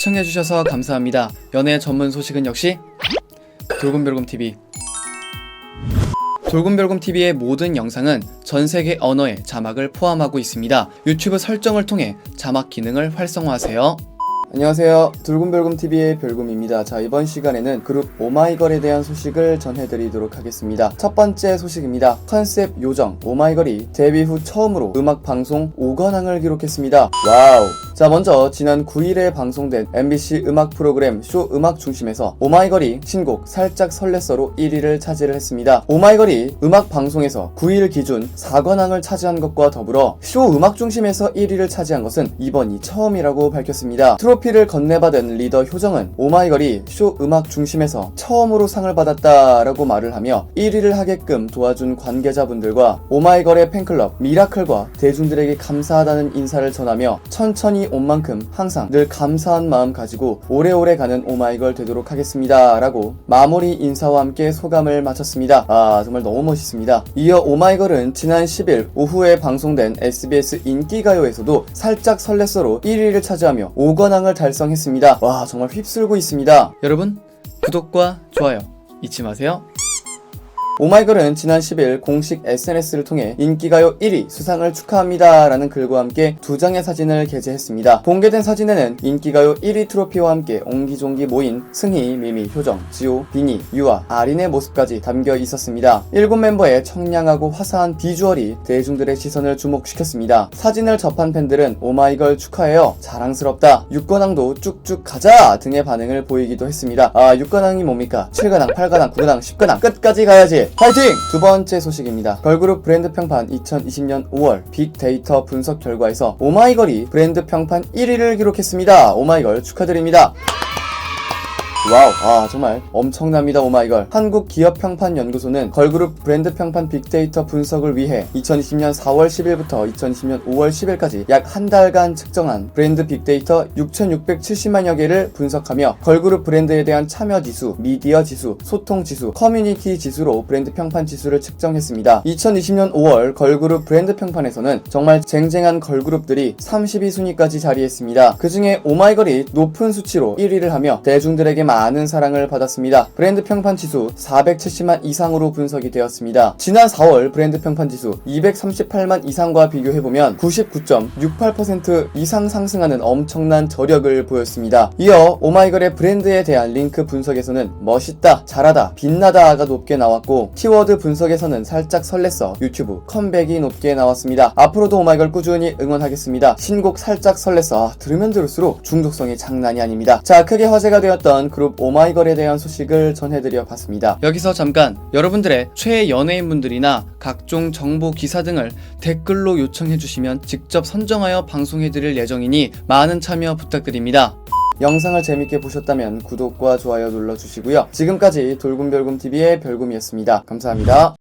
시청해주셔서 감사합니다. 연애 전문 소식은 역시 돌곰별곰TV. 돌곰별곰TV의 모든 영상은 전 세계 언어의 자막을 포함하고 있습니다. 유튜브 설정을 통해 자막 기능을 활성화하세요. 안녕하세요. 돌곰별곰TV의 별곰입니다. 자, 이번 시간에는 그룹 오마이걸에 대한 소식을 전해드리도록 하겠습니다. 첫 번째 소식입니다. 컨셉 요정 오마이걸이 데뷔 후 처음으로 음악 방송 5관왕을 기록했습니다. 와우. 자, 먼저 지난 9일에 방송된 MBC 음악 프로그램 쇼 음악 중심에서 오마이걸이 신곡 살짝 설렜어로 1위를 차지를 했습니다. 오마이걸이 음악 방송에서 9일 기준 4관왕을 차지한 것과 더불어 쇼 음악 중심에서 1위를 차지한 것은 이번이 처음이라고 밝혔습니다. 트로피를 건네받은 리더 효정은 오마이걸이 쇼 음악 중심에서 처음으로 상을 받았다라고 말을 하며 1위를 하게끔 도와준 관계자분들과 오마이걸의 팬클럽 미라클과 대중들에게 감사하다는 인사를 전하며 천천히 온 만큼 항상 늘 감사한 마음 가지고 오래오래 가는 오마이걸 되도록 하겠습니다. 라고 마무리 인사와 함께 소감을 마쳤습니다. 아, 정말 너무 멋있습니다. 이어 오마이걸은 지난 10일 오후에 방송된 SBS 인기가요에서도 살짝 설렜어로 1위를 차지하며 5관왕을 달성했습니다. 와, 정말 휩쓸고 있습니다. 여러분, 구독과 좋아요 잊지 마세요. 오마이걸은 지난 10일 공식 SNS를 통해 인기가요 1위 수상을 축하합니다 라는 글과 함께 두 장의 사진을 게재했습니다. 공개된 사진에는 인기가요 1위 트로피와 함께 옹기종기 모인 승희, 미미, 효정, 지호, 비니, 유아, 아린의 모습까지 담겨 있었습니다. 일곱 멤버의 청량하고 화사한 비주얼이 대중들의 시선을 주목시켰습니다. 사진을 접한 팬들은 오마이걸 축하해요. 자랑스럽다. 6관왕도 쭉쭉 가자 등의 반응을 보이기도 했습니다. 아 6관왕이 뭡니까? 7관왕, 8관왕, 9관왕, 10관왕 끝까지 가야지. 파이팅! 두 번째 소식입니다. 걸그룹 브랜드 평판 2020년 5월 빅데이터 분석 결과에서 오마이걸이 브랜드 평판 1위를 기록했습니다. 오마이걸 축하드립니다. 와우, 아 정말 엄청납니다 오마이걸. 한국기업평판연구소는 걸그룹 브랜드 평판 빅데이터 분석을 위해 2020년 4월 10일부터 2020년 5월 10일까지 약 한 달간 측정한 브랜드 빅데이터 6,670만여 개를 분석하며 걸그룹 브랜드에 대한 참여 지수, 미디어 지수, 소통 지수, 커뮤니티 지수로 브랜드 평판 지수를 측정했습니다. 2020년 5월 걸그룹 브랜드 평판에서는 정말 쟁쟁한 걸그룹들이 32순위까지 자리했습니다. 그 중에 오마이걸이 높은 수치로 1위를 하며 대중들에게 많은 사랑을 받았습니다. 브랜드 평판 지수 470만 이상으로 분석이 되었습니다. 지난 4월 브랜드 평판 지수 238만 이상과 비교해보면 99.68% 이상 상승하는 엄청난 저력을 보였습니다. 이어 오마이걸의 브랜드에 대한 링크 분석에서는 멋있다, 잘하다, 빛나다가 높게 나왔고 키워드 분석에서는 살짝 설렜어 유튜브 컴백이 높게 나왔습니다. 앞으로도 오마이걸 꾸준히 응원하겠습니다. 신곡 살짝 설렜어 아, 들으면 들을수록 중독성이 장난이 아닙니다. 자 크게 화제가 되었던 그룹 오마이걸에 대한 소식을 전해드려 봤습니다. 여기서 잠깐 여러분들의 최애 연예인분들이나 각종 정보 기사 등을 댓글로 요청해 주시면 직접 선정하여 방송해 드릴 예정이니 많은 참여 부탁드립니다. 영상을 재밌게 보셨다면 구독과 좋아요 눌러주시고요. 지금까지 돌곰별곰TV의 별곰이었습니다. 감사합니다.